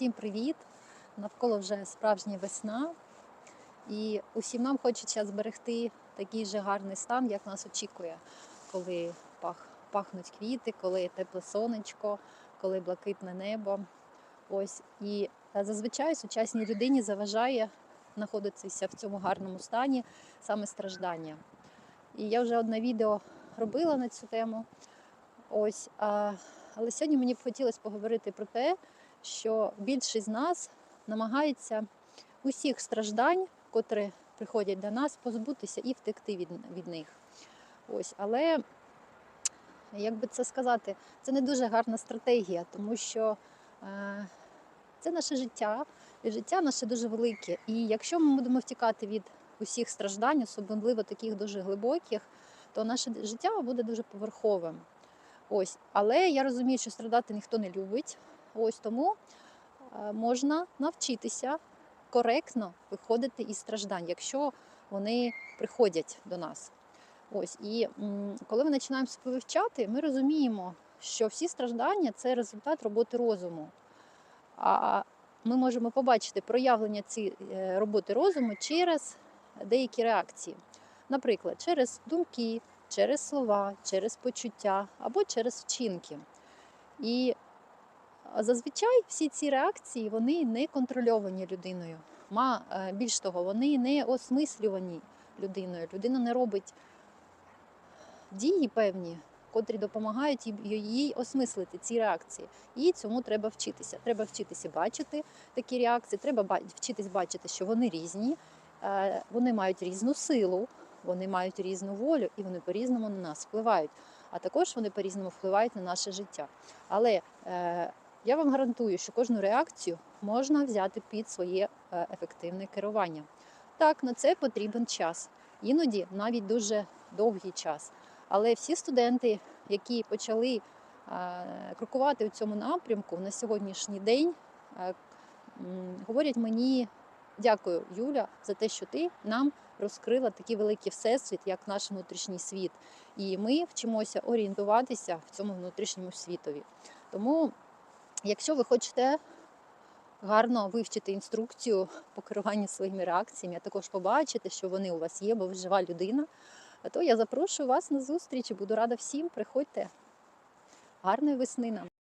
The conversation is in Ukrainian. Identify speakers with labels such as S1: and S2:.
S1: Всім привіт! Навколо вже справжня весна, і усім нам хочеться зберегти такий же гарний стан, як нас очікує, коли пах, пахнуть квіти, коли тепле сонечко, коли блакитне небо. Ось і е, зазвичай сучасній людині заважає знаходитися в цьому гарному стані саме страждання. І я вже одне відео робила на цю тему. Ось, а, але сьогодні мені б хотілося поговорити про те, що більшість з нас намагається усіх страждань, котрі приходять до нас, позбутися і втекти від, від них. Ось, але як би це сказати, це не дуже гарна стратегія, тому що е, це наше життя, і життя наше дуже велике. І якщо ми будемо втікати від усіх страждань, особливо таких дуже глибоких, то наше життя буде дуже поверховим. Ось, але я розумію, що страдати ніхто не любить. Ось тому е, можна навчитися коректно виходити із страждань, якщо вони приходять до нас. Ось і коли ми починаємо себе вивчати, ми розуміємо, що всі страждання це результат роботи розуму. А ми можемо побачити проявлення цієї роботи розуму через деякі реакції. Наприклад, через думки, через слова, через почуття або через вчинки. І зазвичай всі ці реакції вони не контрольовані людиною. Ма, е, більш того, вони не осмислювані людиною. Людина не робить дії певні, котрі допомагають їй- осмислити ці реакції. І цьому треба вчитися. Треба вчитися бачити такі реакції, треба вчитись бачити, що вони різні, е, вони мають різну силу, вони мають різну волю і вони по-різному на нас впливають. А також вони по-різному впливають на наше життя. Але е, я вам гарантую, що кожну реакцію можна взяти під своє е, ефективне керування. Так, на це потрібен час, іноді навіть дуже довгий час. Але всі студенти, які почали е, крокувати в цьому напрямку на сьогоднішній день, е, говорять мені дякую, Юля, за те, що ти нам розкрила такий великий всесвіт, як наш внутрішній світ. І ми вчимося орієнтуватися в цьому внутрішньому світові. Тому, якщо ви хочете гарно вивчити інструкцію по керуванню своїми реакціями, а також побачити, що вони у вас є, бо ви жива людина, то я запрошую вас на зустріч і буду рада всім. Приходьте. Гарної весни нам!